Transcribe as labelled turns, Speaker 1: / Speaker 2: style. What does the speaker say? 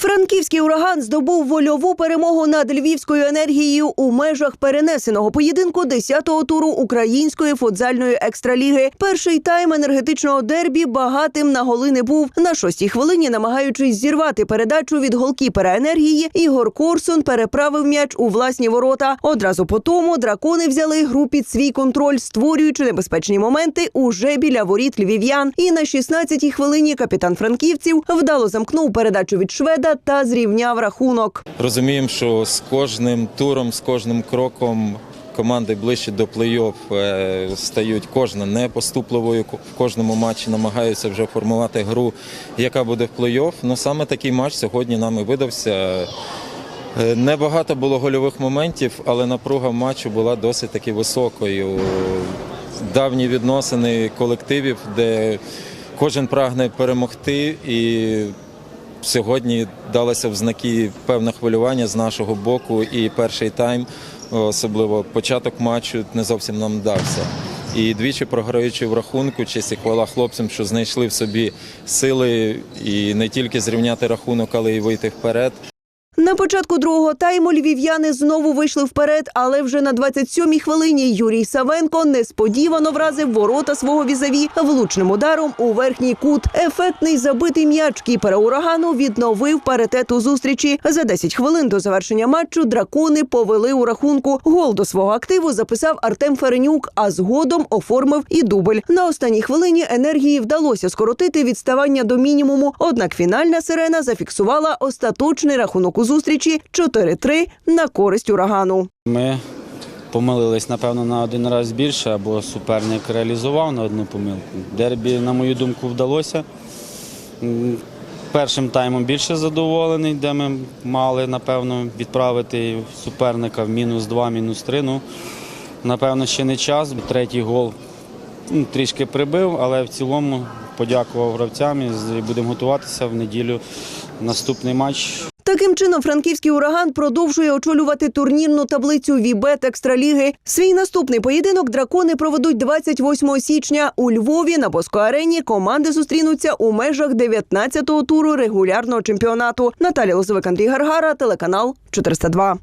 Speaker 1: Франківський ураган здобув вольову перемогу над львівською енергією у межах перенесеного поєдинку 10-го туру української футзальної екстраліги. Перший тайм енергетичного дербі багатим на голи не був. На шостій хвилині, намагаючись зірвати передачу від голкіпера енергії, Ігор Корсун переправив м'яч у власні ворота. Одразу по тому дракони взяли гру під свій контроль, створюючи небезпечні моменти уже біля воріт львів'ян. І на 16-й хвилині капітан франківців вдало замкнув передачу від шведа та зрівняв рахунок.
Speaker 2: Розуміємо, що з кожним туром, з кожним кроком команди ближче до плей-офф е, стають кожна непоступливою. В кожному матчі намагаються вже формувати гру, яка буде в плей-офф. Ну саме такий матч сьогодні нам і видався. Е, Небагато було гольових моментів, але напруга матчу була досить таки високою. Давні відносини колективів, де кожен прагне перемогти і Сьогодні далося в знаки певне хвилювання з нашого боку, і перший тайм, особливо початок матчу, не зовсім нам вдався. І двічі програючи в рахунку, честь і хвала хлопцям, що знайшли в собі сили і не тільки зрівняти рахунок, але й вийти вперед.
Speaker 1: На початку другого тайму львів'яни знову вийшли вперед, але вже на 27-й хвилині Юрій Савенко несподівано вразив ворота свого візаві влучним ударом у верхній кут. Ефектний забитий м'яч кіпера урагану відновив паритет у зустрічі. За 10 хвилин до завершення матчу дракони повели у рахунку. Гол до свого активу записав Артем Ференюк, а згодом оформив і дубль. На останній хвилині енергії вдалося скоротити відставання до мінімуму. Однак фінальна сирена зафіксувала остаточний рахунок у зустрічі 4-3 на користь урагану.
Speaker 3: Ми помилились, напевно, на один раз більше, або суперник реалізував на одну помилку. Дербі, на мою думку, вдалося. Першим таймом більше задоволений, де ми мали, напевно, відправити суперника в мінус 2, мінус 3. Ну, напевно, ще не час. Третій гол ну, трішки прибив, але в цілому подякував гравцям і будемо готуватися в неділю. Наступний матч
Speaker 1: Таким чином, франківський ураган продовжує очолювати турнірну таблицю Вібет Екстраліги. Свій наступний поєдинок дракони проведуть 28 січня у Львові на Боско Арені. Команди зустрінуться у межах 19-го туру регулярного чемпіонату. Наталія Лозовик, Андрій Гаргара, телеканал 402.